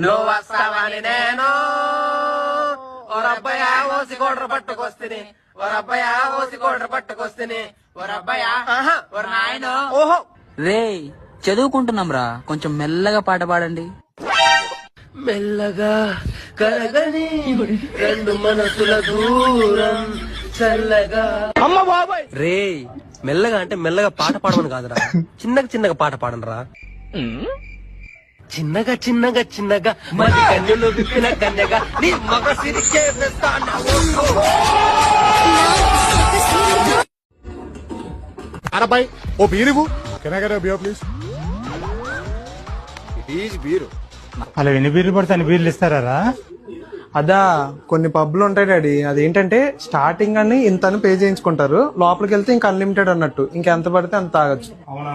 నువ్వు వస్తావని నేను. ఓ రబ్బయ్య ఓసి కోడ్ర పట్టుకొస్తిని. ఓ రబ్బయ్య ఓసి కోడ్ర పట్టుకొస్తిని. ఓ రబ్బయ్య ఓ నాయన. ఓహో. రే చదువుకుంటున్నాం రా. కొంచెం మెల్లగా పాట పాడండి. మెల్లగా కరగని రెండు మనసుల దూరం చల్లగా. అమ్మ బాబాయ్! రే మెల్లగా అంటే మెల్లగా పాట పాడమని కాదురా. చిన్నగా చిన్నగా పాట పాడనరా చిన్నగా చిన్నగా చిన్నగా మది కన్నులు విప్పిన కన్యగా నీ మగ సిరికే. అరబాయ్ ఓ బీరువు. Can I get beer please is beer అలా ఎన్ని బీర్లు పడితే అన్ని బీర్లు ఇస్తారా అదా కొన్ని పబ్లు ఉంటాయి డాడీ. అదేంటంటే స్టార్టింగ్ అని ఇంత అని పే చేయించుకుంటారు. లోపలికి వెళ్తే ఇంకా అన్లిమిటెడ్ అన్నట్టు. ఇంకా ఎంత పడితే అంత తాగొచ్చు. అవునా?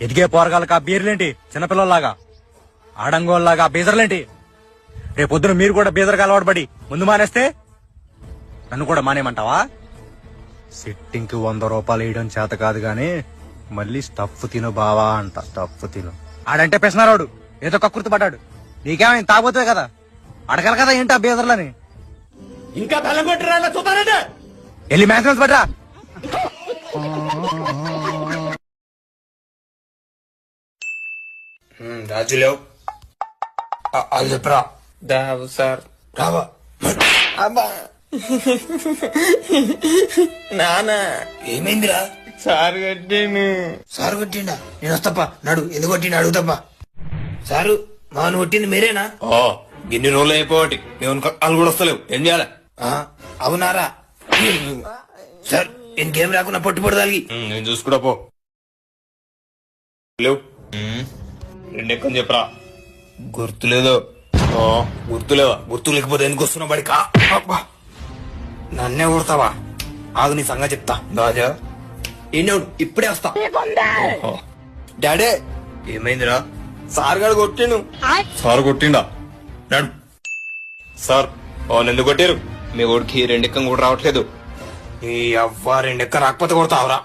ఎదిగే పోరగాళ్ళకి ఆ బీర్లేంటి? చిన్నపిల్లల్లాగా. ఆడంగోళ్ళలాగా బీజర్లేంటి? రేపొద్దున మీరు కూడా బీజర్కి అలవాటు పడి ముందు మానేస్తే నన్ను కూడా మానేయమంటావా? సిట్టింగ్కి వంద రూపాయలు వేయడం చేత కాదు గాని మళ్ళీ స్టఫ్ తిను బావా అంట. స్టఫ్ తిను. ఆడంటే పెసనారోడు. ఏదో కక్కుర్తి పడ్డాడు. నీకేమైంది తాగబోతే కదా? అడగల కదా ఏంటి ఆ బీజర్లని? ఇంకా బెల్లం చూస్తానంటే వెళ్ళి మ్యాచ్ పడ్డా రాజు లేవు. అది చెప్పరా? దావు సార్. రావా. అబ్బా. నానా. ఏమైందిరా? సార్ కట్టాను సారు కొట్టిండా? నేను వస్తప్ప. నడు. ఎందుకు కొట్టిండు? అడుగుతప్ప. సారు మా నువ్వు కొట్టింది మీరేనా? ఓ గిన్ని రోజులు అయిపోటి నేను వాళ్ళు కూడా వస్తలేవు. ఏం చేయాలి? ఆ, అవునారా? సార్ ఇంకేం రాకుండా పొట్టు పొడి తలిగి ఉమ్, నేను చూసుకుంటా పో. లేవు. రెండు ఎక్కని చెప్పరా. గుర్తులేదు? ఓ గుర్తులేవా? గుర్తు లేకపోతే ఎందుకు వస్తున్నావు బడికా? అబ్బా. నన్నే కొడతావా? ఆగు నీ సంగతి చెప్తా. రాజా? ఏంటి ఇప్పుడే వస్తా. డాడీ. ఏమైందిరా? సార్ గారు కొట్టిండు. సార్ కొట్టిండా? నడు. సార్ ఎందుకు కొట్టారు. మీ కొడుకు రెండు ఎక్కం కూడా రావట్లేదు. ఈ అవ్వ రెండెక్క రాకపోతే కొడతావురా.